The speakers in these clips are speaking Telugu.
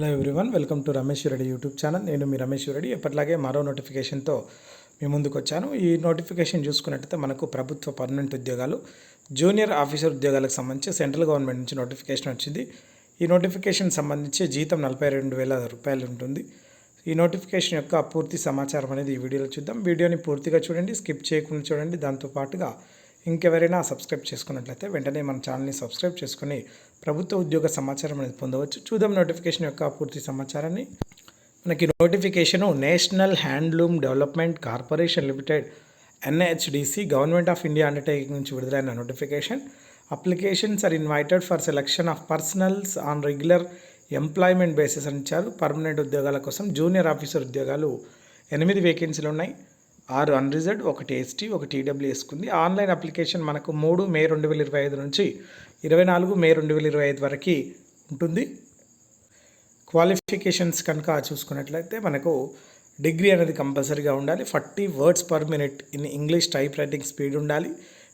Hello everyone welcome to Ramesh Reddy YouTube channel నేను మీ రమేష్ రెడ్డి ఎప్పటిలాగే మరో నోటిఫికేషన్తో మీ ముందుకు వచ్చాను. ఈ నోటిఫికేషన్ చూసుకున్నట్టయితే మనకు ప్రభుత్వ పర్మనెంట్ ఉద్యోగాలు జూనియర్ ఆఫీసర్ ఉద్యోగాలకు సంబంధించి సెంట్రల్ గవర్నమెంట్ నుంచి నోటిఫికేషన్ వచ్చింది. ఈ నోటిఫికేషన్ సంబంధించి జీతం నలభై రెండు వేల రూపాయలు ఉంటుంది. ఈ నోటిఫికేషన్ యొక్క పూర్తి సమాచారం అనేది ఈ వీడియోలో చూద్దాం. వీడియోని పూర్తిగా చూడండి స్కిప్ చేయకుండా చూడండి. దాంతో పాటుగా ఇంకెవరైనా సబ్స్క్రైబ్ చేసుకున్నట్లయితే వెంటనే మన ఛానల్ని సబ్స్క్రైబ్ చేసుకుని ప్రభుత్వ ఉద్యోగ సమాచారం అనేది పొందవచ్చు. చూద్దాం నోటిఫికేషన్ యొక్క పూర్తి సమాచారాన్ని. మనకి notification national handloom development corporation limited NHDC government of India undertaking నుంచి విడుదలైన notification applications are invited for selection of personnels on regular employment basis అని ఇచ్చారు. పర్మనెంట్ ఉద్యోగాల కోసం జూనియర్ ఆఫీసర్ ఉద్యోగాలు ఎనిమిది వేకెన్సీలు ఉన్నాయి. ఆరు అన్రిజర్డ్ ఒకటి ఎస్టీ ఒకటి టీడబ్ల్యూ వేసుకుంది. ఆన్లైన్ అప్లికేషన్ మనకు మూడు మే రెండు వేల ఇరవై ఐదు నుంచి ఇరవై నాలుగు మే రెండు వేల ఇరవై ఐదు వరకు ఉంటుంది. క్వాలిఫికేషన్స్ కనుక చూసుకున్నట్లయితే మనకు డిగ్రీ అనేది కంపల్సరీగా ఉండాలి. Forty words per minute in English type writing speed ఉండాలి.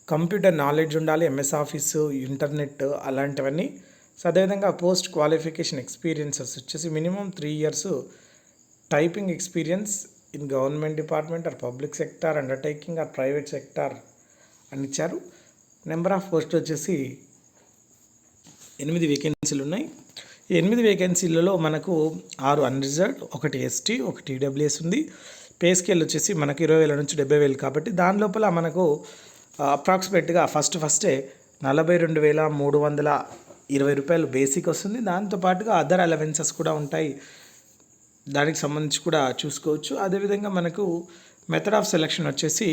కంప్యూటర్ నాలెడ్జ్ ఉండాలి. ఎంఎస్ ఆఫీసు ఇంటర్నెట్ అలాంటివన్నీ. సో అదేవిధంగా పోస్ట్ క్వాలిఫికేషన్ ఎక్స్పీరియన్సెస్ వచ్చేసి minimum three years typing experience in government department or public sector undertaking or private sector అని ఇచ్చారు. నెంబర్ ఆఫ్ పోస్ట్ వచ్చేసి ఎనిమిది వేకెన్సీలు ఉన్నాయి. ఈ ఎనిమిది వేకెన్సీలలో మనకు ఆరు అన్రిజర్వ్డ్ ఒకటి ఎస్టీ ఒకటి ఈడబ్ల్యూఎస్ ఉంది. పే స్కేల్ వచ్చేసి మనకు ఇరవై వేల నుంచి డెబ్బై వేలు కాబట్టి దాని లోపల మనకు అప్రాక్సిమేట్గా ఫస్ట్ ఫస్టే నలభై రెండు వేల మూడు వందల ఇరవై రూపాయలు బేసిక్ వస్తుంది. దాంతోపాటుగా అదర్ అలవెన్సెస్ కూడా ఉంటాయి. దానికి సంబంధించి కూడా చూసుకోవచ్చు. అదేవిధంగా మనకు మెథడ్ ఆఫ్ సెలెక్షన్ వచ్చేసి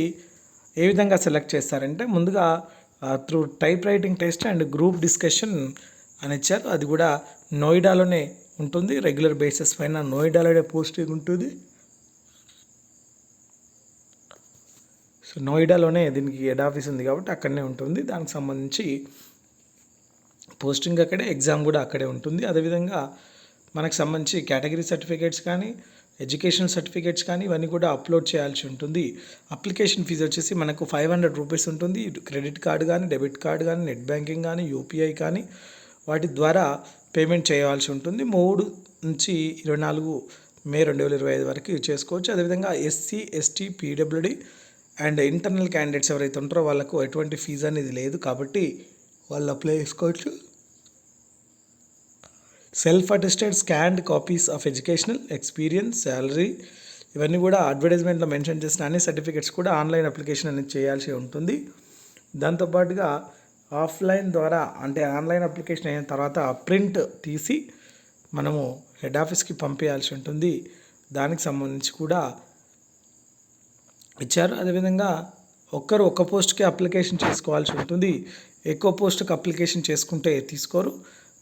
ఏ విధంగా సెలెక్ట్ చేస్తారంటే ముందుగా through type writing test and group discussion అని ఇచ్చారు. అది కూడా నోయిడాలోనే ఉంటుంది. రెగ్యులర్ బేసిస్ పైన నోయిడాలోనే పోస్టింగ్ ఉంటుంది. సో నోయిడాలోనే దీనికి హెడ్ ఆఫీస్ ఉంది కాబట్టి అక్కడనే ఉంటుంది. దానికి సంబంధించి పోస్టింగ్ అక్కడే ఎగ్జామ్ కూడా అక్కడే ఉంటుంది. అదేవిధంగా మనకు సంబంధించి కేటగిరీ సర్టిఫికేట్స్ కానీ ఎడ్యుకేషన్ సర్టిఫికేట్స్ కానీ ఇవన్నీ కూడా అప్లోడ్ చేయాల్సి ఉంటుంది. అప్లికేషన్ ఫీజు వచ్చేసి మనకు ఫైవ్ హండ్రెడ్ రూపీస్ ఉంటుంది. క్రెడిట్ కార్డు కానీ డెబిట్ కార్డు కానీ నెట్ బ్యాంకింగ్ కానీ యూపీఐ కానీ వాటి ద్వారా పేమెంట్ చేయాల్సి ఉంటుంది. మూడు నుంచి ఇరవై నాలుగు మే రెండు వేల ఇరవై ఐదు వరకు చేసుకోవచ్చు. అదేవిధంగా SC ST PWD and internal candidates ఎవరైతే ఉంటారో వాళ్ళకు ఎటువంటి ఫీజు అనేది లేదు కాబట్టి వాళ్ళు అప్లై చేసుకోవచ్చు. Self attested scanned copies of educational experience salary ఇవన్నీ కూడా అడ్వర్టైజ్మెంట్లో మెన్షన్ చేసిన అన్ని సర్టిఫికెట్స్ కూడా ఆన్లైన్ అప్లికేషన్ అనేది చేయాల్సి ఉంటుంది. దాంతోపాటుగా ఆఫ్లైన్ ద్వారా అంటే ఆన్లైన్ అప్లికేషన్ అయిన తర్వాత ప్రింట్ తీసి మనము హెడ్ ఆఫీస్కి పంపించాల్సి ఉంటుంది. దానికి సంబంధించి కూడా ఇచ్చారు. అదేవిధంగా ఒక్కరు ఒక్క పోస్ట్కి అప్లికేషన్ చేసుకోవాల్సి ఉంటుంది. ఎక్కువ పోస్ట్కి అప్లికేషన్ చేసుకుంటే తీసుకోరు.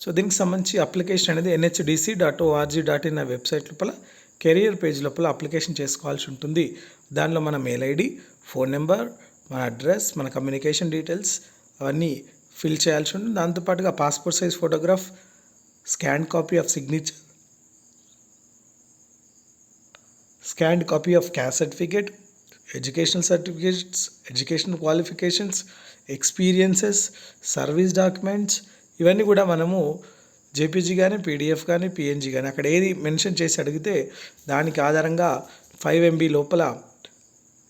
సో దీనికి సంబంధించి అప్లికేషన్ అనేది NHDC dot ORG dot in website లోపల కెరియర్ పేజ్ లోపల అప్లికేషన్ చేసుకోవాల్సి ఉంటుంది. దానిలో మన మెయిల్ ఐడి ఫోన్ నెంబర్ మన అడ్రస్ మన కమ్యూనికేషన్ డీటెయిల్స్ అవన్నీ ఫిల్ చేయాల్సి ఉంటుంది. దాంతోపాటుగా passport size photograph scan copy of signature scanned copy of caste certificate educational certificates educational qualifications experiences service documents ఇవన్నీ కూడా మనము జేపీజీ కానీ పీడిఎఫ్ కానీ పిఎన్జీ కానీ అక్కడ ఏది మెన్షన్ చేసి అడిగితే దానికి ఆధారంగా ఫైవ్ ఎంబీ లోపల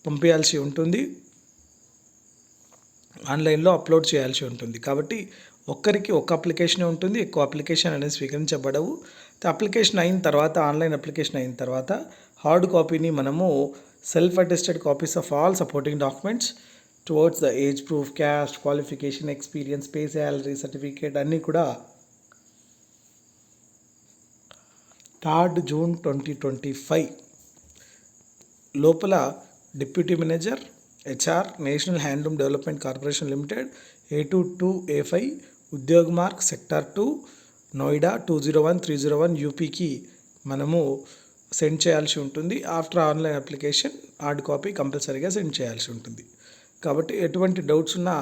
పంపించాల్సి ఉంటుంది. ఆన్లైన్లో అప్లోడ్ చేయాల్సి ఉంటుంది. కాబట్టి ఒక్కరికి ఒక్క అప్లికేషన్ ఉంటుంది. ఎక్కువ అప్లికేషన్ అనేది స్వీకరించబడవు. అప్లికేషన్ అయిన తర్వాత ఆన్లైన్ అప్లికేషన్ అయిన తర్వాత హార్డ్ కాపీని మనము self attested copies of all supporting documents towards the age proof caste qualification experience pay salary certificate అన్నీ కూడా third June twenty twenty five లోపల deputy manager HR national handloom development corporation limited A two two A five Udyog Marg sector two Noida two zero one three zero one యూపీకి మనము సెండ్ చేయాల్సి ఉంటుంది. After online application hard copy కంపల్సరీగా సెండ్ చేయాల్సి ఉంటుంది. కాబట్టి ఎటువంటి డౌట్స్ ఉన్నా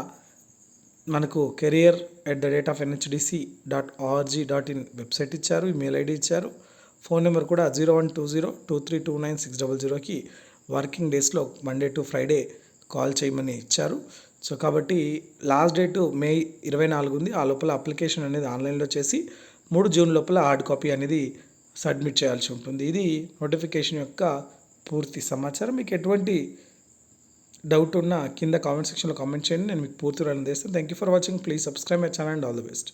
మనకు career at the rate of NHDC dot ORG dot in website ఇచ్చారు ఈమెయిల్ ఐడి ఇచ్చారు. ఫోన్ నెంబర్ కూడా zero one two zero two three two nine six double జీరోకి వర్కింగ్ డేస్లో మండే టు ఫ్రైడే కాల్ చేయమని ఇచ్చారు. సో కాబట్టి లాస్ట్ డేట్ మే ఇరవై నాలుగు ఉంది. ఆ లోపల అప్లికేషన్ అనేది ఆన్లైన్లో చేసి మూడు జూన్ లోపల హార్డ్ కాపీ అనేది సబ్మిట్ చేయాల్సి ఉంటుంది. ఇది నోటిఫికేషన్ యొక్క పూర్తి సమాచారం. మీకు ఎటువంటి డౌట్ ఉన్నా కింద కామెంట్ సెక్షన్లో కామెంట్ చేయండి. నేను మీకు పూర్తి వివరాలు చేస్తాను thank you for watching please subscribe my channel and all the best